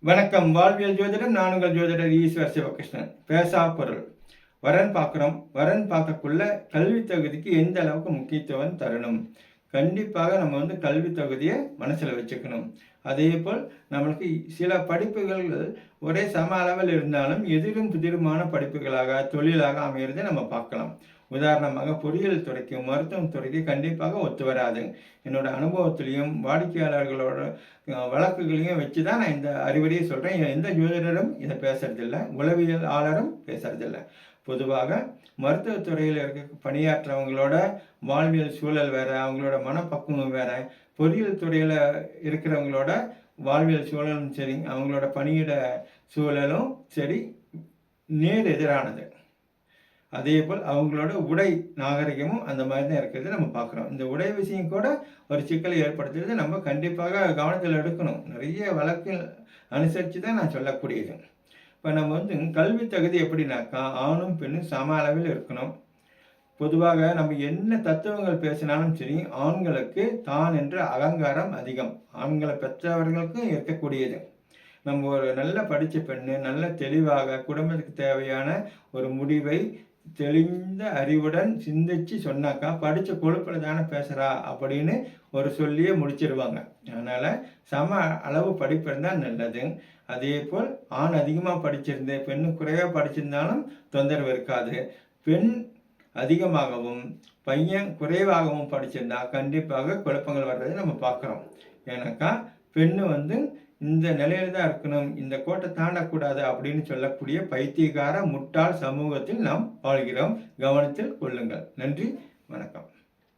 வணக்கம். வாழ்வியல் ஜோதிடர் நான் உங்கள் ஜோதிடர் ஈஸ்வர் சிவகிருஷ்ணன். பேசா பொருள். வரன் பார்க்குறோம். வரன் பார்க்கக்குள்ள கல்வி தகுதிக்கு எந்த அளவுக்கு முக்கியத்துவம் தரணும்? கண்டிப்பாக நம்ம வந்து கல்வி தகுதியை மனசில் வச்சுக்கணும். அதே போல் நம்மளுக்கு சில படிப்புகள் ஒரே சம அளவில் இருந்தாலும் எதிரும் புதிருமான படிப்புகளாக தொழிலாக அமைகிறதை நம்ம பார்க்கலாம். உதாரணமாக பொறியியல் துறைக்கு மருத்துவம் துறைக்கு கண்டிப்பாக ஒத்து வராது. என்னோட அனுபவத்திலையும் வாடிக்கையாளர்களோட வழக்குகளையும் வச்சு தான் நான் இந்த அறிவுரையை சொல்கிறேன் எந்த ஜோதிடரும் இதை பேசுறதில்ல. உளவியல் ஆளரும் பொதுவாக மருத்துவத்துறையில் இருக்க பணியாற்றவங்களோட வாழ்வியல் சூழல் வேறு அவங்களோட மனப்பக்குவம் வேறு பொறியியல் துறையில் இருக்கிறவங்களோட வாழ்வியல் சூழலும் சரி அவங்களோட பணியிட சூழலும் சரி நேர் எதிரானது. அதே போல் அவங்களோட உடை நாகரிகமும் அந்த மாதிரி தான் இருக்கிறது நம்ம பார்க்குறோம். இந்த உடை விஷயம் கூட ஒரு சிக்கலை ஏற்படுத்துறது நம்ம கண்டிப்பாக கவனத்தில் எடுக்கணும். நிறைய வழக்கு அனுசரித்து தான் நான் சொல்லக்கூடியது. இப்போ நம்ம வந்து கல்வி தகுதி எப்படின்னாக்கா ஆணும் பெண்ணும் சம அளவில் இருக்கணும். பொதுவாக நம்ம என்ன தத்துவங்கள் பேசினாலும் சரி ஆண்களுக்கு தான் என்ற அகங்காரம் அதிகம். ஆண்களை பெற்றவர்களுக்கும் இருக்கக்கூடியது. நம்ம ஒரு நல்ல படித்த பெண்ணு நல்ல தெளிவாக குடும்பத்துக்கு தேவையான ஒரு முடிவை தெளிந்த அறிவுடன் சிந்திச்சு சொன்னாக்கா படித்த கொழுப்பில் தானே பேசுகிறா அப்படின்னு ஒரு சொல்லியே முடிச்சிருவாங்க. அதனால் சம அளவு படிப்பு இருந்தால் நல்லது. அதே போல் ஆண் அதிகமாக படிச்சிருந்து பெண்ணு குறைவாக படிச்சிருந்தாலும் தொந்தரவு இருக்காது. பெண் அதிகமாகவும் பையன் குறைவாகவும் படிச்சிருந்தா கண்டிப்பாக குழப்பங்கள் வர்றதை நம்ம பார்க்குறோம். ஏன்னாக்கா பெண்ணு வந்து இந்த நிலையில தான் இருக்கணும் இந்த கோட்டை தாண்டக்கூடாது அப்படின்னு சொல்லக்கூடிய பைத்தியகார முட்டாள் சமூகத்தில் நாம் வாழ்கிறோம். கவனத்தில் கொள்ளுங்கள். நன்றி. வணக்கம்.